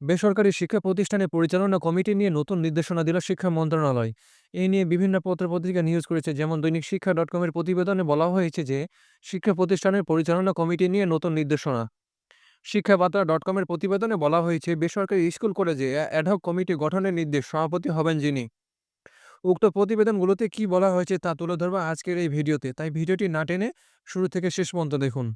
বেসরকারি শিক্ষা প্রতিষ্ঠানের পরিচালনা কমিটি নিয়ে নতুন নির্দেশনা দিল শিক্ষা মন্ত্রণালয়। এই নিয়ে বিভিন্ন পত্রপত্রিকা নিউজ করেছে। যেমন দৈনিক শিক্ষা ডট কমের প্রতিবেদনে বলা হয়েছে যে, শিক্ষা প্রতিষ্ঠানের পরিচালনা কমিটি নিয়ে নতুন নির্দেশনা। শিক্ষা বার্তা ডট কমের প্রতিবেদনে বলা হয়েছে, বেসরকারি স্কুল কলেজে অ্যাডহক কমিটি গঠনের নির্দেশ সভাপতি হবেন যিনি। উক্ত প্রতিবেদনগুলোতে কি বলা হয়েছে তা তুলে ধরবা আজকের এই ভিডিওতে। তাই ভিডিওটি না টেনে শুরু থেকে শেষ পর্যন্ত দেখুন।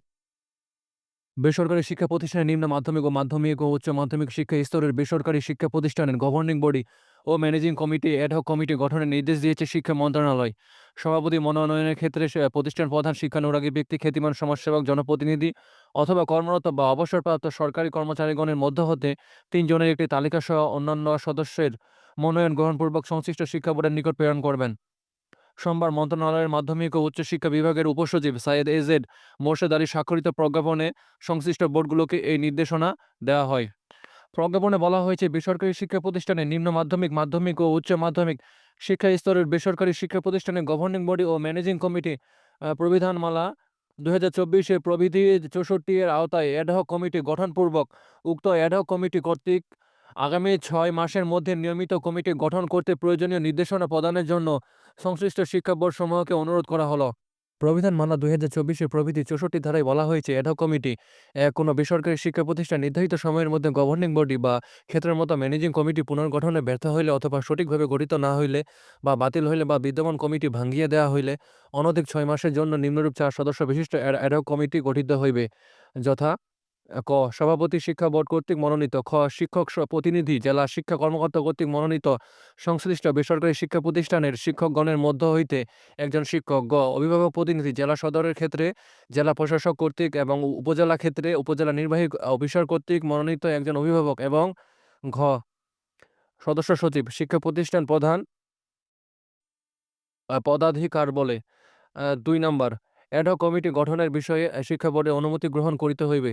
বেসরকারি শিক্ষা প্রতিষ্ঠানের নিম্ন মাধ্যমিক ও মাধ্যমিক ও উচ্চ মাধ্যমিক শিক্ষা স্তরের বেসরকারি শিক্ষা প্রতিষ্ঠানের গভর্নিং বডি ও managing committee ad hoc committee গঠনের নির্দেশ দিয়েছে শিক্ষা মন্ত্রণালয়। সভাপতি মনোনয়নের ক্ষেত্রে প্রতিষ্ঠান প্রধান শিক্ষানুরাগী ব্যক্তি, খ্যাতিমান সমাজসেবক, জনপ্রতিনিধি অথবা কর্মরত বা অবসরপ্রাপ্ত সরকারি কর্মচারীগণের মধ্য হতে তিনজনের একটি তালিকা সহ অন্যান্য সদস্যের মনোনয়ন গ্রহণপূর্বক সংশ্লিষ্ট শিক্ষা বোর্ডের নিকট প্রেরণ করবেন। সোমবার মন্ত্রণালয়ের মাধ্যমিক ও উচ্চশিক্ষা বিভাগের উপসচিব সাইয়েদ এজেড মোর্শেদ আলী স্বাক্ষরিত প্রজ্ঞাপনে সংশ্লিষ্ট বোর্ডগুলোকে এই নির্দেশনা দেওয়া হয়। প্রজ্ঞাপনে বলা হয়েছে, বেসরকারি শিক্ষা প্রতিষ্ঠানে নিম্ন মাধ্যমিক মাধ্যমিক ও উচ্চ মাধ্যমিক শিক্ষা স্তরের বেসরকারি শিক্ষা প্রতিষ্ঠানের গভর্নিং বডি ও ম্যানেজিং কমিটি প্রবিধানমালা দু হাজার চব্বিশে প্রবিধি চৌষট্টি এর আওতায় অ্যাডহক কমিটি গঠনপূর্বক উক্ত অ্যাডহক কমিটি কর্তৃক আগামী ছয় মাসের মধ্যে নিয়মিত কমিটি গঠন করতে প্রয়োজনীয় নির্দেশনা প্রদানের জন্য সংশ্লিষ্ট শিক্ষা বোর্ড সমূহকে অনুরোধ করা হলো। প্রবিধান মালা দুই হাজার চব্বিশের প্রভৃতি চৌষট্টি ধারায় বলা হয়েছে অ্যাডহক কমিটি কোনো বেসরকারি শিক্ষা প্রতিষ্ঠান নির্ধারিত সময়ের মধ্যে গভর্নিং বডি বা ক্ষেত্রের মতো ম্যানেজিং কমিটি পুনর্গঠনে ব্যর্থ হইলে অথবা সঠিকভাবে গঠিত না হইলে বা বাতিল হইলে বা বিদ্যমান কমিটি ভাঙ্গিয়ে দেওয়া হইলে অনধিক ছয় মাসের জন্য নিম্নরূপ চার সদস্য বিশিষ্ট অ্যাডহক কমিটি গঠিত হইবে। যথা ক, সভাপতি শিক্ষা বোর্ড কর্তৃক মনোনীত, খ, শিক্ষক প্রতিনিধি, জেলা শিক্ষা কর্মকর্তা কর্তৃক মনোনীত, সংশ্লিষ্ট বেসরকারি শিক্ষা প্রতিষ্ঠানের শিক্ষকগণের মধ্য হইতে একজন শিক্ষক, গ, অভিভাবক প্রতিনিধি, জেলা সদরের ক্ষেত্রে, জেলা প্রশাসক কর্তৃক এবং উপজেলা ক্ষেত্রে উপজেলা নির্বাহী অফিসার কর্তৃক মনোনীত একজন অভিভাবক এবং, ঘ, সদস্য সচিব, শিক্ষা প্রতিষ্ঠান প্রধান পদাধিকার বলে দুই নম্বর অ্যাডহক কমিটি গঠনের বিষয়ে শিক্ষা বোর্ডে অনুমতি গ্রহণ করিতে হইবে।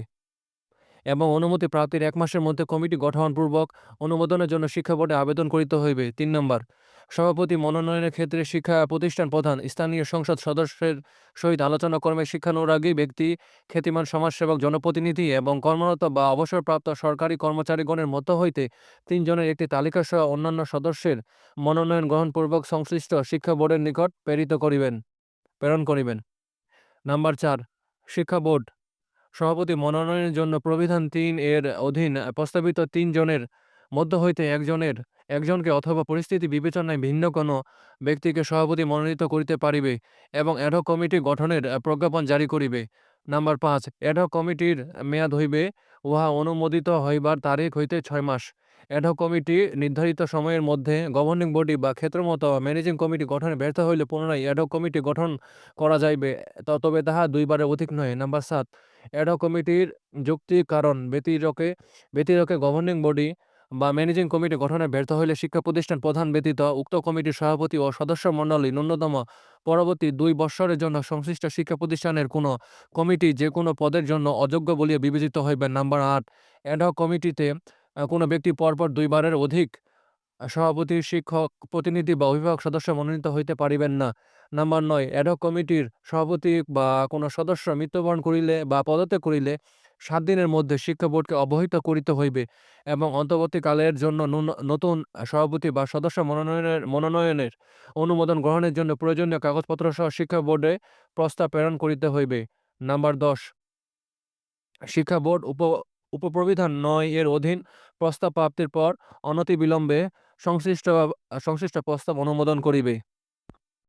এবং অনুমতি প্রাপ্তির এক মাসের মধ্যে কমিটি গঠনপূর্বক অনুমোদনের জন্য শিক্ষা বোর্ডে আবেদন করিতে হইবে। তিন নম্বর, সভাপতি মনোনয়নের ক্ষেত্রে শিক্ষা প্রতিষ্ঠান প্রধান, স্থানীয় সংসদ সদস্যের সহিত আলোচনা কর্মে শিক্ষানুরাগী ব্যক্তি, খ্যাতিমান সমাজসেবক, জনপ্রতিনিধি এবং কর্মরত বা অবসরপ্রাপ্ত সরকারি কর্মচারীগণের মধ্য হইতে তিনজনের একটি তালিকা সহ অন্যান্য সদস্যের মনোনয়ন গ্রহণপূর্বক সংশ্লিষ্ট শিক্ষা বোর্ডের নিকট প্রেরিত করিবেন, প্রেরণ করিবেন। নাম্বার চার, শিক্ষা বোর্ড সভাপতি মনোনয়নের জন্য প্রবিধান তিন এর অধীন প্রস্তাবিত তিনজনের মধ্য হইতে একজনের, একজনকে অথবা পরিস্থিতি বিবেচনায় ভিন্ন কোনো ব্যক্তিকে সভাপতি মনোনীত করিতে পারিবে এবং অ্যাডহক কমিটি গঠনের প্রজ্ঞাপন জারি করিবে। নাম্বার পাঁচ অ্যাডহক কমিটির মেয়াদ হইবে, উহা অনুমোদিত হইবার তারিখ হইতে ছয় মাস। অ্যাডহক কমিটি নির্ধারিত সময়ের মধ্যে গভর্নিং বডি বা ক্ষেত্রমতো ম্যানেজিং কমিটি গঠনে ব্যর্থ হইলে পুনরায় অ্যাডহক কমিটি গঠন করা যাইবে। তবে তাহা দুইবারের অধিক নয়। নাম্বার সাত অ্যাডহক কমিটির যুক্তি, কারণ ব্যতিরকে ব্যতিরকে গভর্নিং বডি বা ম্যানেজিং কমিটি গঠনে ব্যর্থ হইলে শিক্ষা প্রতিষ্ঠান প্রধান ব্যতীত উক্ত কমিটির সভাপতি ও সদস্য মণ্ডলী ন্যূনতম পরবর্তী দুই বৎসরের জন্য সংশ্লিষ্ট শিক্ষা প্রতিষ্ঠানের কোনো কমিটি যে কোনো পদের জন্য অযোগ্য বলিয়া বিবেচিত হইবে। নাম্বার আট অ্যাডহক কমিটিতে কোনো ব্যক্তি পরপর দুইবারের অধিক সভাপতি, শিক্ষক, প্রতিনিধি বা অভিভাবক সদস্য মনোনীত হইতে পারিবেন না। নাম্বার নয় অ্যাডহক কমিটির সভাপতি বা কোনো সদস্য মৃত্যুবরণ করিলে বা পদত্যাগ করিলে সাত দিনের মধ্যে শিক্ষা বোর্ডকে অবহিত করিতে হইবে এবং অন্তর্বর্তীকালের জন্য নতুন সভাপতি বা সদস্য মনোনয়নের মনোনয়নের অনুমোদন গ্রহণের জন্য প্রয়োজনীয় কাগজপত্র সহ শিক্ষা বোর্ডে প্রস্তাব প্রেরণ করিতে হইবে। নাম্বার দশ, শিক্ষা বোর্ড উপ উপপ্রবিধান নয় এর অধীন প্রস্তাব প্রাপ্তির পর অনতিবিলম্বে সংশ্লিষ্ট সংশ্লিষ্ট প্রস্তাব অনুমোদন করিবে।